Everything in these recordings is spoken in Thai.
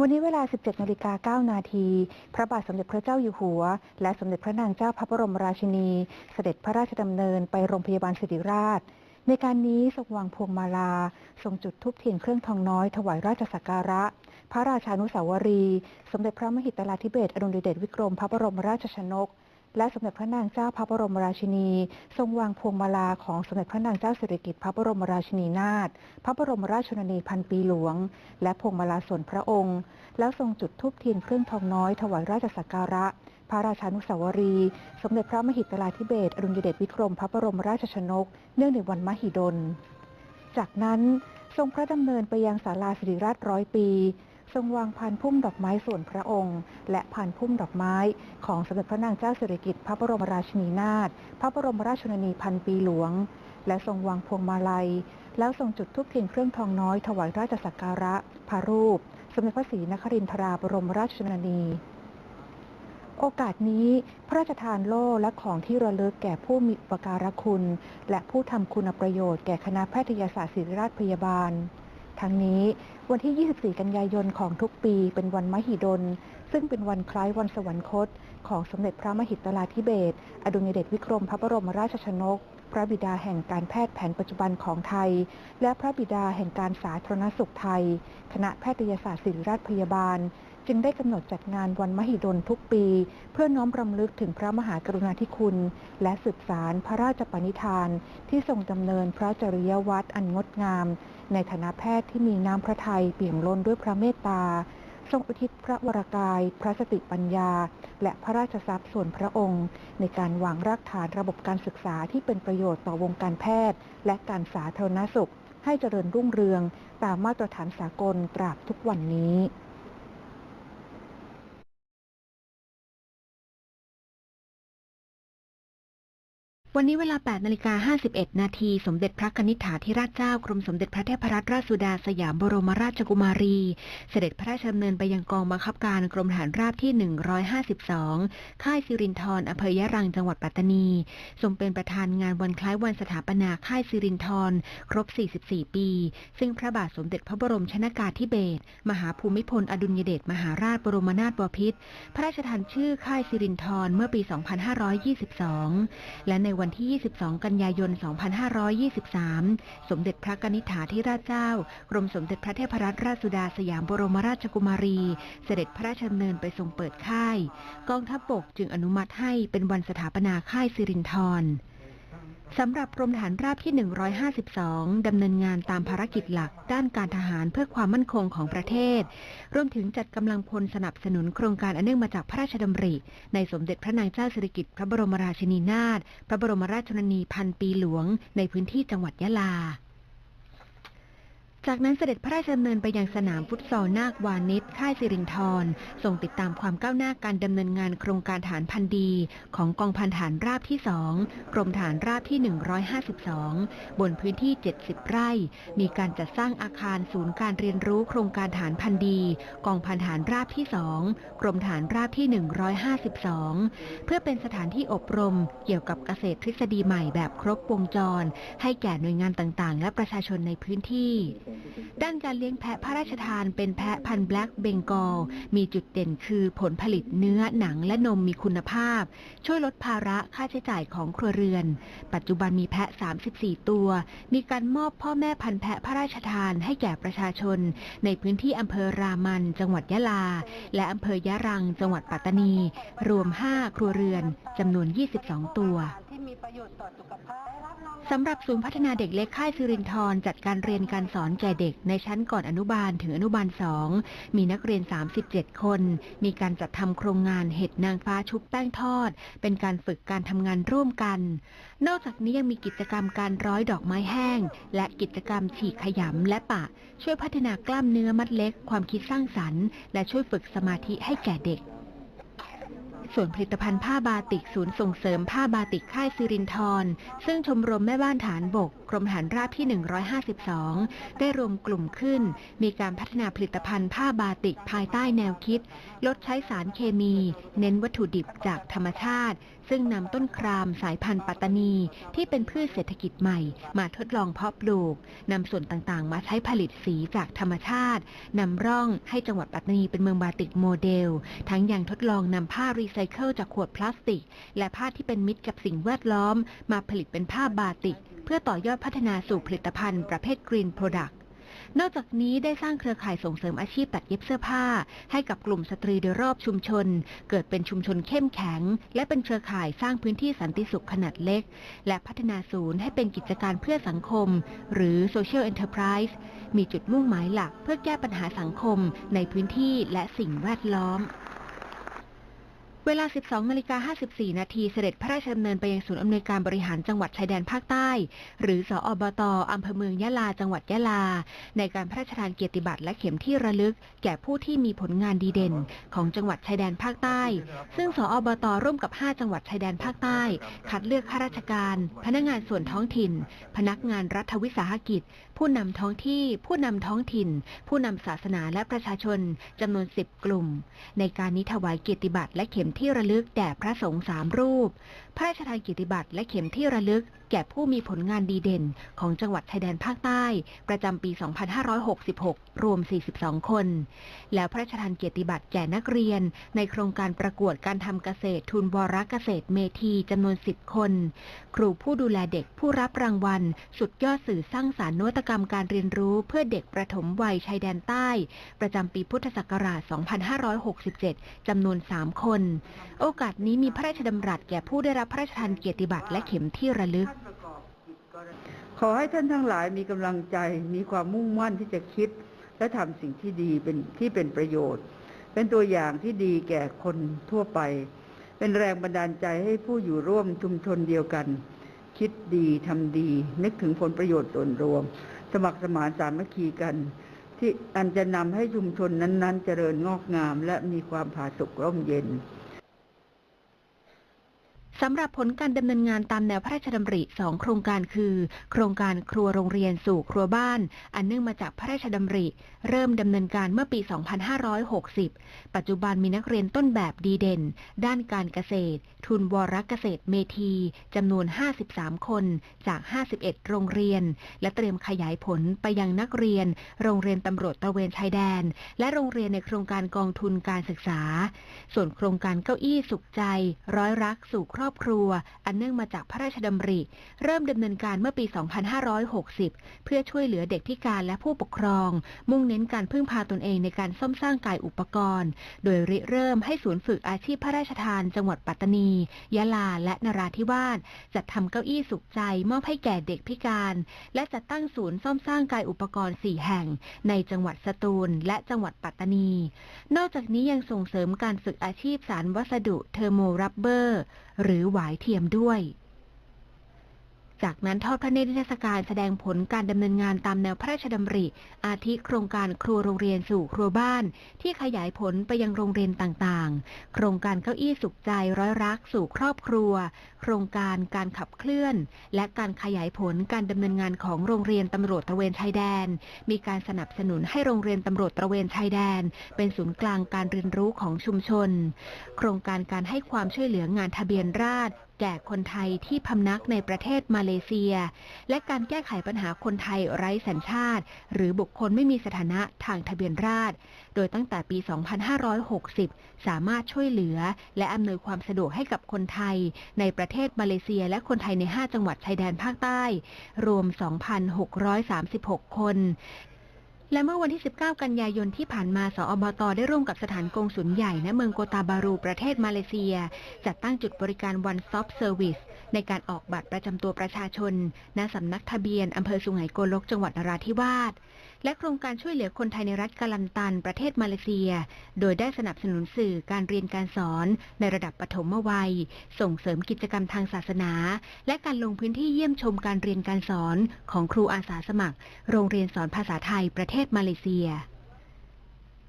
วันนี้เวลา 17นาฬิกา9นาที พระบาทสมเด็จพระเจ้าอยู่หัว และสมเด็จพระนางเจ้าพระบรมราชินี เสด็จพระราชดำเนินไปโรงพยาบาลสิริราช ในการนี้ทรงวางพวงมาลา ทรงจุดธูปเทียนเครื่องทองน้อยถวายราชสักการะ พระราชานุสาวรีย์สมเด็จพระมหิดลาธิเบศรอดุลยเดชวิกรมพระบรมราชชนก และสมเด็จพระนางเจ้าพระบรมราชินี ทรงวางพวงมาลาของสมเด็จพระนางเจ้าสิริกิติ์พระบรมราชินีนาถพระบรมราชชนนีพันปีหลวง และพวงมาลาส่วนพระองค์ แล้วทรงจุดธูปเทียนเครื่องทองน้อยถวายราชสักการะ พระราชานุสาวรี สมเด็จพระมหิดลาธิเบศรอดุลยเดชวิกรม พระบรมราชชนก เนื่องในวันมหิดล จากนั้นทรงพระดำเนินไปยังศาลาสิริราชร้อยปี ทรงวางพานพุ่มดอกไม้ส่วนพระองค์ และพานพุ่มดอกไม้ของสมเด็จพระนางเจ้าสิริกิติ์พระบรมราชินีนาถพระบรมราชชนนีพันปีหลวง และทรงวางพวงมาลัย แล้วทรงจุดธูปเทียนเครื่องทองน้อยถวายราชสักการะพระรูป สมเด็จพระศรีนครินทราบรมราชชนนีโอกาสนี้พระราชทานโล่และของที่ระลึกแก่ผู้มีอุปการะคุณ และผู้ทำคุณประโยชน์แก่คณะแพทยศาสตร์ศิริราชพยาบาล ทั้งนี้ วันที่ 24 กันยายนของทุกปีเป็นวันมหิดล ซึ่งเป็นวันคล้ายวันสวรรคต ของสมเด็จพระมหิตลาธิเบศอดุลยเดชวิกรมพระบรมราชชนก พระบิดาแห่งการแพทย์แผนปัจจุบันของไทย และพระบิดาแห่งการสาธารณสุขไทย คณะแพทยศาสตร์ศิริราชพยาบาล จึงได้กำหนดจัดงานวันมหิดลทุกปี เพื่อน้อมรำลึกถึงพระมหากรุณาธิคุณ และสืบสารพระราชปณิธาน ที่ทรงดำเนินพระจริยวัตรอันงดงาม ในฐานะแพทย์ที่มีน้ำพระทัยเปี่ยมล้นด้วยพระเมตตา ทรงอุทิศพระวรากาย พระสติปัญญา และพระราชทรัพย์ส่วนพระองค์ ในการวางรากฐานระบบการศึกษาที่เป็นประโยชน์ต่อวงการแพทย์ และการสาธารณสุข ให้เจริญรุ่งเรืองตามมาตรฐานสากลตราบทุกวันนี้ วันนี้เวลา 8 นาฬิกา 51 นาที สมเด็จพระนิษฐาธิราชเจ้ากรมสมเด็จพระเทพรัตนราชสุดาสยามบรมราชกุมารี เสด็จพระราชดำเนินไปยังกองบังคับการกรมทหารราบที่ 152 ค่ายสิรินธรอำเภอยะรังจังหวัดปัตตานี ทรงเป็นประธานงานวันคล้ายวันสถาปนาค่ายสิรินธรครบ 44 ปี ซึ่งพระบาทสมเด็จพระบรมชนากาธิเบศรมหาภูมิพลอดุลยเดชมหาราชบรมนาถบพิตรพระราชทานชื่อค่ายสิรินธรเมื่อปี 2522 และในวันันที่ 22 กันยายน 2523 สมเด็จพระกนิษฐาธิราชเจ้า กรมสมเด็จพระเทพรัตนราชสุดาสยามบรมราชกุมารี เสด็จพระราชดำเนินไปทรงเปิดค่าย กองทัพบกจึงอนุมัติให้เป็นวันสถาปนาค่ายสิรินธร สำหรับกรมฐานราบที่ 152 ดำเนินงานตามภารกิจหลักด้านการทหารเพื่อความมั่นคงของประเทศ รวมถึงจัดกำลังพลสนับสนุนโครงการอันเนื่องมาจากพระราชดำริ ในสมเด็จพระนางเจ้าสิริกิติ์พระบรมราชินีนาถ พระบรมราชชนนีพันปีหลวง ในพื้นที่จังหวัดยะลา จากนั้นเสด็จพระราชดำเนินไปยังสนามฟุตซอลนาควานิชค่ายสิรินธรทรงติดตามความก้าวหน้าการดำเนินงานโครงการฐานพันดี ของกองพันฐานราบที่ 2 กรมฐานราบที่ 152 บนพื้นที่ 70 ไร่ มีการจัดสร้างอาคารศูนย์การเรียนรู้โครงการฐานพันดี กองพันฐานราบที่ 2 กรมฐานราบที่ 152 เพื่อเป็นสถานที่อบรมเกี่ยวกับเกษตรทฤษฎีใหม่แบบครบวงจร ให้แก่หน่วยงานต่างๆ และประชาชนในพื้นที่ด้านการเลี้ยงแพะพระราชทานเป็นแพะพันธุ์แบล็กเบงกอล มีจุดเด่นคือผลผลิตเนื้อหนังและนมมีคุณภาพ ช่วยลดภาระค่าใช้จ่ายของครัวเรือน ปัจจุบันมีแพะ 34 ตัว มีการมอบพ่อแม่พันธุ์แพะพระราชทานให้แก่ประชาชน ในพื้นที่อำเภอรามันจังหวัดยะลา และอำเภอยะรังจังหวัดปัตตานี รวม 5 ครัวเรือนจำนวน 22 ตัว สำหรับศูนย์พัฒนาเด็กเล็กค่ายสิรินทรจัดการเรียนการสอนแก่เด็กในชั้นก่อนอนุบาลถึงอนุบาลสองมีนักเรียน 37 คน มีการจัดทำโครงงานเห็ดนางฟ้าชุบแป้งทอด เป็นการฝึกการทำงานร่วมกัน นอกจากนี้ยังมีกิจกรรมการร้อยดอกไม้แห้ง และกิจกรรมฉีกขยำและปะ ช่วยพัฒนากล้ามเนื้อมัดเล็ก ความคิดสร้างสรรค์ และช่วยฝึกสมาธิให้แก่เด็ก ส่วนผลิตภัณฑ์ผ้าบาติกศูนย์ส่งเสริมผ้าบาติกค่ายสิรินทรซึ่งชมรมแม่บ้านฐานบก กรมฐานราบที่ 152 ได้รวมกลุ่มขึ้น มีการพัฒนาผลิตภัณฑ์ผ้าบาติกภายใต้แนวคิด ลดใช้สารเคมี เน้นวัตถุดิบจากธรรมชาติซึ่งนำต้นครามสายพันธุ์ปัตตานีที่เป็นพืชเศรษฐกิจใหม่ มาทดลองเพาะปลูกนำส่วนต่างๆ มาใช้ผลิตสีจากธรรมชาตินำร่องให้จังหวัดปัตตานีเป็นเมืองบาติกโมเดล ทั้งยังทดลองนำผ้ารีไซเคิลจากขวดพลาสติก และผ้าที่เป็นมิตรกับสิ่งแวดล้อม มาผลิตเป็นผ้าบาติก เพื่อต่อยอดพัฒนาสู่ผลิตภัณฑ์ประเภท Green Product น นอกจากนี้ได้สร้างเครือข่ายส่งเสริมอาชีพตัดเย็บเสื้อผ้า ให้กับกลุ่มสตรีโดยรอบชุมชน เกิดเป็นชุมชนเข้มแข็ง และเป็นเครือข่ายสร้างพื้นที่สันติสุขขนาดเล็ก และพัฒนาศูนย์ให้เป็นกิจการเพื่อสังคม หรือ Social Enterprise มีจุดมุ่งหมายหลักเพื่อแก้ปัญหาสังคมในพื้นที่และสิ่งแวดล้อม เวลา 12นาฬิกา54 นาทีเสด็จพระราชดำเนินไปยังศูนย์อำนวยการบริหารจังหวัดชายแดนภาคใต้ หรือ สอบตอำเภอเมืองยะลา จังหวัดยะลา ในการพระราชทานเกียรติบัตรและเข็มที่ระลึก แก่ผู้ที่มีผลงานดีเด่น ของจังหวัดชายแดนภาคใต้ ซึ่ง สอบตร่วมกับ 5 จังหวัดชายแดนภาคใต้ คัดเลือกข้าราชการ พนักงานส่วนท้องถิ่น พนักงานรัฐวิสาหกิจผู้นำท้องที่ ผู้นำท้องถิ่น ผู้นำศาสนาและประชาชนจำนวน10กลุ่ม ในการนี้ถวายเกียรติบัตรและเข็มที่ระลึกแด่พระสงฆ์สามรูปพระราชทานเกียรติบัตรและเข็มที่ระลึก แก่ผู้มีผลงานดีเด่น ของจังหวัดชายแดนภาคใต้ ประจำปี 2566 รวม 42 คน แล้วพระราชทานเกียรติบัตรแก่นักเรียน ในโครงการประกวดการทำเกษตร ทุนวรเกษตรเมธีจำนวน 10 คน ครูผู้ดูแลเด็กผู้รับรางวัล สุดยอดสื่อสร้างสารรค์นวัตกรรมการเรียนรู้เพื่อเด็กประถมวัยชายแดนใต้ ประจำปีพุทธศักราช 2567 จำนวน 3 คน โอกาสนี้มีพระราชดำรัสแก่ผู้ได้รับพระราชทานเกียรติบัตรและเข็มที่ระลึก ขอให้ท่านทั้งหลายมีกำลังใจมีความมุ่งมั่นที่จะคิด และทำสิ่งที่ดีเป็นที่เป็นประโยชน์ เป็นตัวอย่างที่ดีแก่คนทั่วไป เป็นแรงบันดาลใจให้ผู้อยู่ร่วมชุมชนเดียวกัน คิดดีทำดี นึกถึงผลประโยชน์ส่วนรวม สมัครสมานสามัคคีกันที่อันจะนำให้ชุมชนนั้น ๆ เจริญงอกงาม และมีความผาสุกร่มเย็น สำหรับผลการดำเนินงานตามแนวพระราชดำริ2โครงการคือ โครงการครัวโรงเรียนสู่ครัวบ้าน อันเนื่องมาจากพระราชดำริ เริ่มดำเนินการเมื่อปี 2560 ปัจจุบันมีนักเรียนต้นแบบดีเด่น ด้านการเกษตร ทุนวรเกษตรเมธีจำนวน 53 คนจาก 51 โรงเรียน และเตรียมขยายผลไปยังนักเรียน โรงเรียนตำรวจตระเวนชายแดน และโรงเรียนในโครงการกองทุนการศึกษา ส่วนโครงการเก้าอี้สุขใจ ร้อยรักสู่ครอบครัว อันเนื่องมาจากพระราชดำริ เริ่มดำเนินการเมื่อปี 2560 เพื่อช่วยเหลือเด็กพิการและผู้ปกครอง มุ่งเน้นการพึ่งพาตนเองในการซ่อมสร้างกายอุปกรณ์ โดยริเริ่มให้ศูนย์ฝึกอาชีพพระราชทาน จังหวัดปัตตานี ยะลา และนราธิวาสจัดทำเก้าอี้สุขใจ มอบให้แก่เด็กพิการ และจัดตั้งศูนย์ซ่อมสร้างกายอุปกรณ์ 4 แห่ง ในจังหวัดสตูล และจังหวัดปัตตานี นอกจากนี้ยังส่งเสริมการฝึกอาชีพสารวัสดุเทอร์โมรับเบอร์หรือหวายเทียมด้วย จากนั้นทอดพระเนตรนิทรรศการแสดงผลการดำเนินงานตามแนวพระราชดำริ อาทิโครงการครัวโรงเรียนสู่ครัวบ้าน ที่ขยายผลไปยังโรงเรียนต่างๆ โครงการเก้าอี้สุขใจร้อยรักสู่ครอบครัว โครงการการขับเคลื่อน และการขยายผลการดำเนินงานของโรงเรียนตำรวจตระเวนชายแดน มีการสนับสนุนให้โรงเรียนตำรวจตระเวนชายแดน เป็นศูนย์กลางการเรียนรู้ของชุมชน โครงการการให้ความช่วยเหลืองานทะเบียนราษฎร แก่คนไทยที่พำนักในประเทศมาเลเซีย และการแก้ไขปัญหาคนไทยไร้สัญชาติ หรือบุคคลไม่มีสถานะทางทะเบียนราษฎรโดยตั้งแต่ปี 2560 สามารถช่วยเหลือ และอำนวยความสะดวกให้กับคนไทย ในประเทศมาเลเซียและคนไทยใน 5 จังหวัดชายแดนภาคใต้ รวม 2,636 คน และเมื่อวันที่ 19 กันยายนที่ผ่านมา สอบต ได้ร่วมกับสถานกงสุลใหญ่ณเมืองโกตาบารูประเทศมาเลเซีย จัดตั้งจุดบริการ One Stop Service ในการออกบัตรประจำตัวประชาชน ณสำนักทะเบียนอำเภอสุไหงโกลกจังหวัดนราธิวาส และโครงการช่วยเหลือคนไทยในรัฐกาลันตัน ประเทศมาเลเซีย โดยได้สนับสนุนสื่อการเรียนการสอน ในระดับปฐมวัย ส่งเสริมกิจกรรมทางศาสนา และการลงพื้นที่เยี่ยมชมการเรียนการสอนของครูอาสาสมัคร โรงเรียนสอนภาษาไทยประเทศมาเลเซีย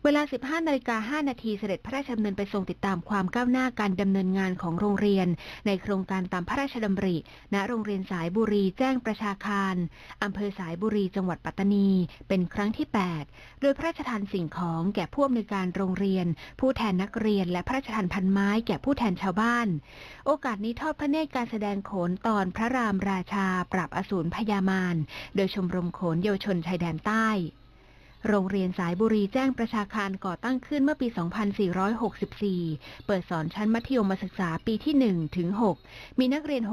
เวลา 15นาฬิกา5นาทีเสด็จพระราชดำเนินไปทรงติดตามความก้าวหน้าการดำเนินงานของโรงเรียน ในโครงการตามพระราชดำริ ณ โรงเรียนสายบุรีแจ้งประชาคารอำเภอสายบุรีจังหวัดปัตตานี เป็นครั้งที่ 8 โดยพระราชทานสิ่งของแก่ผู้อำนวยการโรงเรียน ผู้แทนนักเรียน และพระราชทานพันไม้แก่ผู้แทนชาวบ้าน โอกาสนี้ทอดพระเนตรการแสดงโขนตอนพระรามราชา ปราบอสูรพยามาร โดยชมรมโขนเยาวชนชายแดนใต้ โรงเรียนสายบุรีแจ้งประชาคารก่อตั้งขึ้นเมื่อปี 2464 เปิดสอนชั้นมัธยมศึกษาปีที่ 1 ถึง 6 มีนักเรียน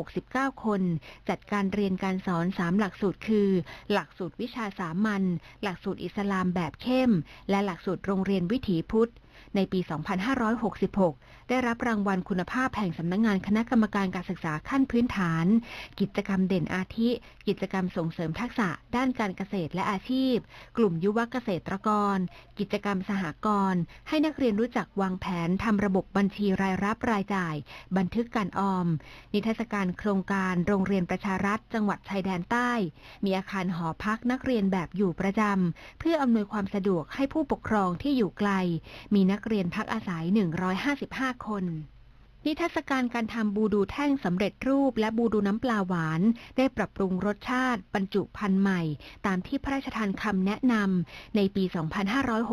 669 คน จัดการเรียนการสอน 3 หลักสูตรคือ หลักสูตรวิชาสามัญ หลักสูตรอิสลามแบบเข้ม และหลักสูตรโรงเรียนวิถีพุทธ ในปี 2566 ได้รับรางวัลคุณภาพแห่งสำนักงงานคณะกรรมการการศึกษาขั้นพื้นฐาน กิจกรรมเด่นอาทิ กิจกรรมส่งเสริมทักษะด้านการเกษตรและอาชีพ กลุ่มยุวเกษตรกร กิจกรรมสหกรณ์ให้นักเรียนรู้จักวางแผนทำระบบบัญชีรายรับรายจ่าย บันทึกการออม นิทรรศการโครงการโรงเรียนประชารัฐ จังหวัดชายแดนใต้ มีอาคารหอพักนักเรียนแบบอยู่ประจำเพื่ออำนวยความสะดวกให้ผู้ปกครองที่อยู่ไกล มีนักเรียนพักอาศัย 155 คน นิทรรศการการทำบูดูแท่งสำเร็จรูปและบูดูน้ำปลาหวาน ได้ปรับปรุงรสชาติ บรรจุพันธุ์ใหม่ ตามที่พระราชทานคำแนะนำในปี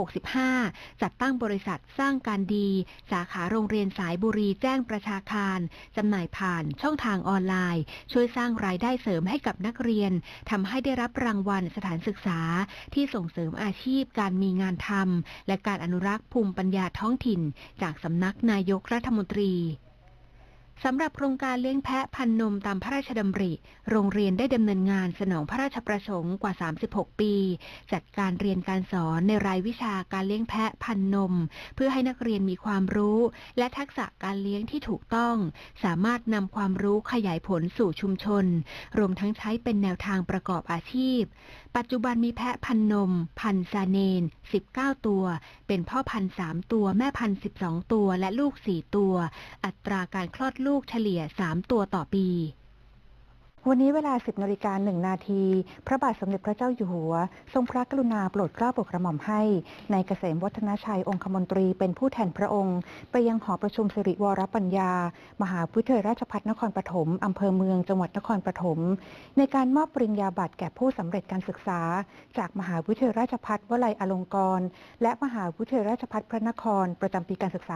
2565 จัดตั้งบริษัทสร้างการดี สาขาโรงเรียนสายบุรีแจ้งประชาคารจำหน่ายผ่านช่องทางออนไลน์ ช่วยสร้างรายได้เสริมให้กับนักเรียนทำให้ได้รับรางวัลสถานศึกษา ที่ส่งเสริมอาชีพ การมีงานทำและการอนุรักษ์ภูมิปัญญาท้องถิ่น จากสำนักนายกรัฐมนตรี สำหรับโครงการเลี้ยงแพะพันนมตามพระราชดำริ โรงเรียนได้ดำเนินงานสนองพระราชประสงค์กว่า 36 ปี จัดการเรียนการสอนในรายวิชาการเลี้ยงแพะพันนม เพื่อให้นักเรียนมีความรู้ และทักษะการเลี้ยงที่ถูกต้อง สามารถนำความรู้ขยายผลสู่ชุมชน รวมทั้งใช้เป็นแนวทางประกอบอาชีพ ปัจจุบันมีแพะพันนม พันซาเนน 19 ตัว เป็นพ่อพันธุ์3ตัว แม่พัน 12 ตัว และลูก 4 ตัว อัตราการคลอดลูกเฉลี่ย 3 ตัวต่อปี วันนี้เวลา 10นาฬิกา1นาที พระบาทสมเด็จพระเจ้าอยู่หัว ทรงพระกรุณาโปรดเกล้าโปรดกระหม่อมให้ในเกษมวัฒนชัยองคมนตรีเป็นผู้แทนพระองค์ ไปยังหอประชุมสิริวรปัญญา มหาวิทยาลัยราชภัฏนครปฐมอำเภอเมืองจังหวัดนครปฐมในการมอบปริญญาบัตรแก่ผู้สำเร็จการศึกษา จากมหาวิทยาลัยราชภัฏวลัยอลงกรณ์และมหาวิทยาลัยราชภัฏพระนคร ประจำปีการศึกษา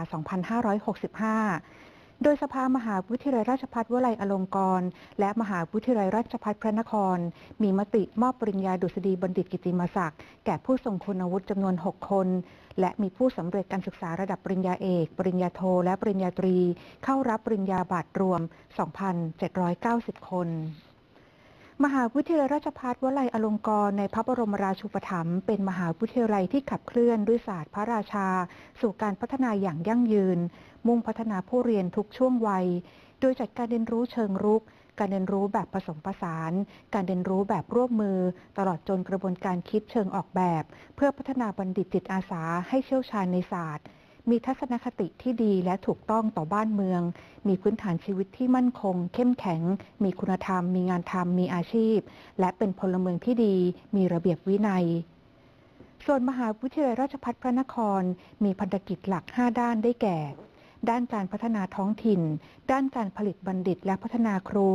2565 โดยสภามหาวิทยาลัยราชภัฏวลัยอลงกรณ์และมหาวิทยาลัยราชภัฏพระนคร มีมติมอบปริญญาดุษฎีบัณฑิตกิติมศักดิ์แก่ผู้ทรงคุณวุฒิจำนวน 6 คน และมีผู้สำเร็จการศึกษาระดับปริญญาเอก ปริญญาโท และปริญญาตรี เข้ารับปริญญาบัตรรวม 2,790 คน มหาวิทยาลัยราชภัฏวลัยอลงกรณ์ในพระบรมราชูปถัมภ์เป็นมหาวิทยาลัยที่ขับเคลื่อนด้วยศาสตร์พระราชา สู่การพัฒนาอย่างยั่งยืน มุ่งพัฒนาผู้เรียนทุกช่วงวัย โดยจัดการเรียนรู้เชิงรุก การเรียนรู้แบบผสมผสาน การเรียนรู้แบบร่วมมือ ตลอดจนกระบวนการคิดเชิงออกแบบ เพื่อพัฒนาบัณฑิตจิตอาสาให้เชี่ยวชาญในศาสตร์ มีทัศนคติที่ดีและถูกต้องต่อบ้านเมือง มีพื้นฐานชีวิตที่มั่นคง เข้มแข็ง มีคุณธรรม มีงานทำมีอาชีพ และเป็นพลเมืองที่ดี มีระเบียบวินัย ส่วนมหาวิทยาลัยราชภัฏพระนคร มีพันธกิจหลัก 5 ด้านได้แก่ ด้านการพัฒนาท้องถิ่น ด้านการผลิตบัณฑิตและพัฒนาครู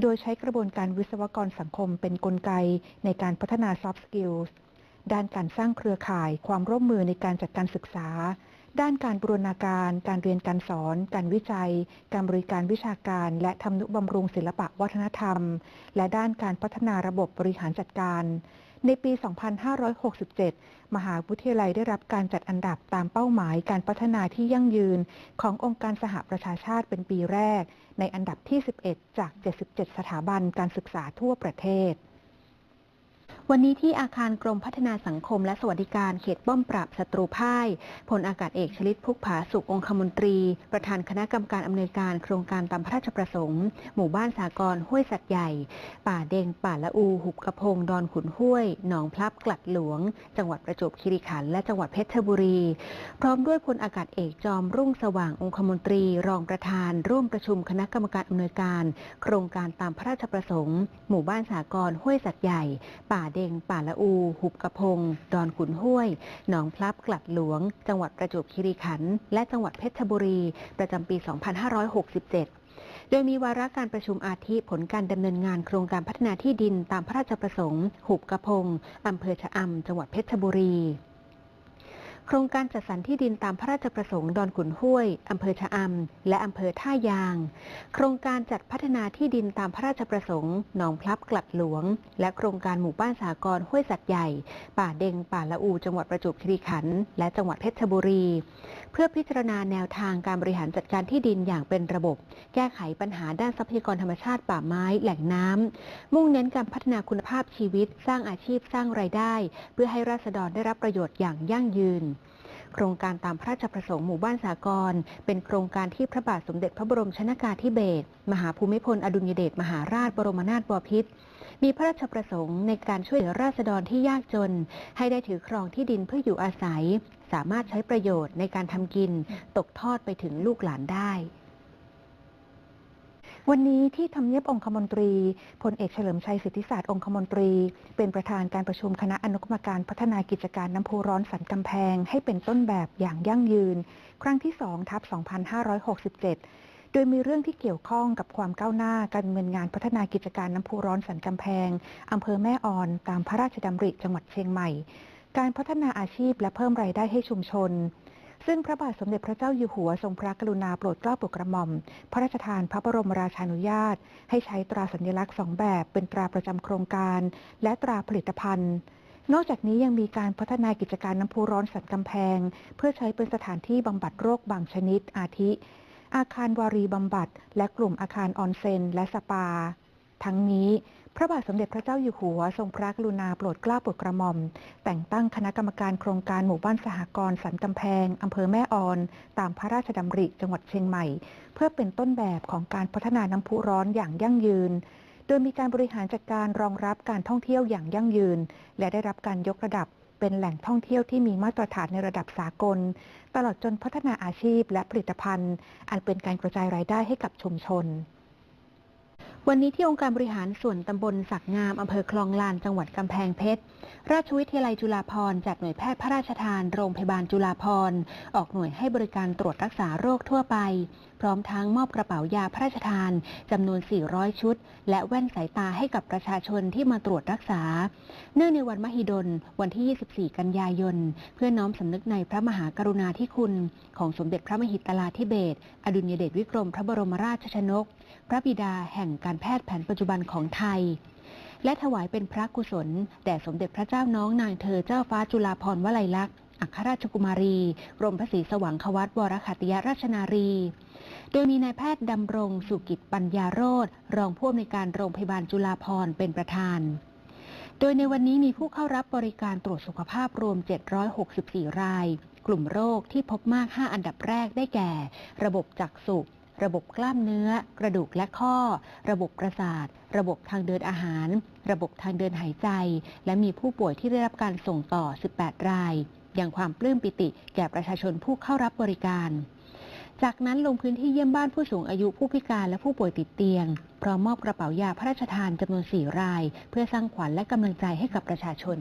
โดยใช้กระบวนการวิศวกรสังคมเป็นนกลไกในการพัฒนา soft skills ด้านการสร้างเครือข่ายความร่วมมือในการจัดการศึกษา ด้านการบูรณาการ การเรียนการสอน การวิจัย การบริการวิชาการ และทำนุบำรุงศิลปะวัฒนธรรม และด้านการพัฒนาระบบบริหารจัดการ ในปี 2567 มหาวิทยาลัยได้รับการจัดอันดับตามเป้าหมายการพัฒนาที่ยั่งยืน ขององค์การสหประชาชาติเป็นปีแรก ในอันดับที่ 11 จาก 77 สถาบันการศึกษาทั่วประเทศ วันนี้ที่อาคารกรมพัฒนาสังคมและสวัสดิการเขตป้อมปราบศัตรูพ่ายพลอากาศเอกชลิตพุกผาสุของคมนตรี ประธานคณะกรรมการอำนวยการโครงการตามพระราชประสงค์ หมู่บ้านสากรห้วยสัตว์ใหญ่ ป่าเดงป่าละอู หุบกระพง ดอนขุนห้วย หนองพลับกลัดหลวง จังหวัดประจวบคีรีขันธ์และจังหวัดเพชรบุรี พร้อมด้วยพลอากาศเอกจอมรุ่งสว่างองคมนตรี รองประธาน ร่วมประชุมคณะกรรมการอำนวยการ โครงการตามพระราชประสงค์ หมู่บ้านสากรห้วยสัตว์ใหญ่ ป่าเดเด็ง ป่าละอู หุบกระพง ดอนขุนห้วย หนองพลับกลัดหลวง จังหวัดประจวบคีรีขันธ์ และจังหวัดเพชรบุรี ประจำปี 2567โดยมีวาระการประชุมอาทิผลการดำเนินงานโครงการพัฒนาที่ดินตามพระราชประสงค์ หุบกระพง อำเภอชะอำ จังหวัดเพชรบุรี โครงการจัดสรรที่ดินตามพระราชประสงค์ดอนขุนห้วย อำเภอชะอำ และอำเภอท่ายาง โครงการจัดพัฒนาที่ดินตามพระราชประสงค์หนองพลับกลัดหลวง และโครงการหมู่บ้านสากรห้วยสัตว์ใหญ่ ป่าเด็งป่าละอูจังหวัดประจวบคีรีขันธ์และจังหวัดเพชรบุรี เพื่อพิจารณาแนวทางการบริหารจัดการที่ดินอย่างเป็นระบบ แก้ไขปัญหาด้านทรัพยากรธรรมชาติป่าไม้แหล่งน้ำมุ่งเน้นการพัฒนาคุณภาพชีวิต สร้างอาชีพสร้างรายได้ เพื่อให้ราษฎรได้รับประโยชน์อย่างยั่งยืน ครงการตามพระราชประสงค์หมู่บ้านสากร เป็นโครงการที่พระบาทสมเด็จพระบรมชนากาธิเบศรมหาภูมิพล อดุลยเดชมหาราชบรมนาถบพิตรมีพระราชประสงค์ในการช่วยเหลือราษฎรที่ยากจน ให้ได้ถือครองที่ดินเพื่ออยู่อาศัย สามารถใช้ประโยชน์ในการทำกิน ตกทอดไปถึงลูกหลานได้ วันนี้ที่ทำเนียบองคมนตรีพลเอกเฉลิมชัยสิทธิศาสตร์องคมนตรี เป็นประธานการประชุมคณะอนุกรรมการพัฒนากิจการน้ำพุร้อนสันกำแพง ให้เป็นต้นแบบอย่างยั่งยืน ครั้งที่2ทับ 2567 โดยมีเรื่องที่เกี่ยวข้องกับความก้าวหน้าการดำเนินงานพัฒนากิจการน้ำพุร้อนสันกำแพงอำเภอแม่ออนตามพระราชดำริจังหวัดเชียงใหม่ การพัฒนาอาชีพและเพิ่มรายได้ให้ชุมชน ซึ่งพระบาทสมเด็จพระเจ้าอยู่หัวทรงพระกรุณาโปรดเกล้าโปรดกระหม่อม พระราชทานพระบรมราชานุญาต ให้ใช้ตราสัญลักษณ์สองแบบ เป็นตราประจำโครงการ และตราผลิตภัณฑ์นอกจากนี้ยังมีการพัฒนากิจการน้ำพุร้อนสันกำแพง เพื่อใช้เป็นสถานที่บำบัดโรคบางชนิด อาทิ อาคารวารีบำบัด และกลุ่มอาคารออนเซนและสปา ทั้งนี้ พระบาทสมเด็จพระเจ้าอยู่หัว ทรงพระกรุณาโปรดเกล้าโปรดกระหม่อม แต่งตั้งคณะกรรมการโครงการหมู่บ้านสหกรณ์สันกำแพง อำเภอแม่ออน ตามพระราชดำริจังหวัดเชียงใหม่ เพื่อเป็นต้นแบบของการพัฒนาน้ำพุร้อนอย่างยั่งยืน โดยมีการบริหารจัดการรองรับการท่องเที่ยวอย่างยั่งยืน และได้รับการยกระดับเป็นแหล่งท่องเที่ยวที่มีมาตรฐานในระดับสากล ตลอดจนพัฒนาอาชีพและผลิตภัณฑ์ อันเป็นการกระจายรายได้ให้กับชุมชน วันนี้ที่องค์การบริหารส่วนตำบลสักงามอำเภอคลองลานจังหวัดกำแพงเพชร ราชวิทยาลัยจุฬาภรณ์จัดหน่วยแพทย์พระราชทานโรงพยาบาลจุฬาภรณ์ออกหน่วยให้บริการตรวจรักษาโรคทั่วไป พร้อมทั้งมอบกระเป๋ายาพระราชทานจำนวน 400 ชุด และแว่นสายตาให้กับประชาชนที่มาตรวจรักษา เนื่องในวันมหิดล วันที่ 24 กันยายน เพื่อน้อมสำนึกในพระมหากรุณาธิคุณ ของสมเด็จพระมหิตลาธิเบศอดุลยเดชวิกรมพระบรมราชชนก พระบิดาแห่งการแพทย์แผนปัจจุบันของไทยและถวายเป็นพระกุศล แด่สมเด็จพระเจ้าน้องนางเธอเจ้าฟ้าจุฬาภรณ์วลัยลักษณ์ อัครราชกุมารีกรมพระศรีสว่างควัตวรขัตยราชนารี โดยมีนายแพทย์ดำรงสุกิจปัญญาโรธรองผู้อำนวยการโรงพยาบาลจุฬาภรณ์เป็นประธาน โดยในวันนี้มีผู้เข้ารับบริการตรวจสุขภาพรวม 764 ราย กลุ่มโรคที่พบมาก 5 อันดับแรกได้แก่ ระบบจักษุระบบกล้ามเนื้อ กระดูกและข้อ ระบบประสาท ระบบทางเดินอาหาร ระบบทางเดินหายใจ และมีผู้ป่วยที่ได้รับการส่งต่อ 18 ราย อย่างความปลื้มปิติแก่ประชาชนผู้เข้ารับบริการ จากนั้นลงพื้นที่เยี่ยมบ้านผู้สูงอายุผู้พิการและผู้ป่วยติดเตียง พร้อมมอบกระเป๋ายาพระราชทานจำนวน 4 ราย เพื่อสร้างขวัญและกำลังใจให้กับประชาชน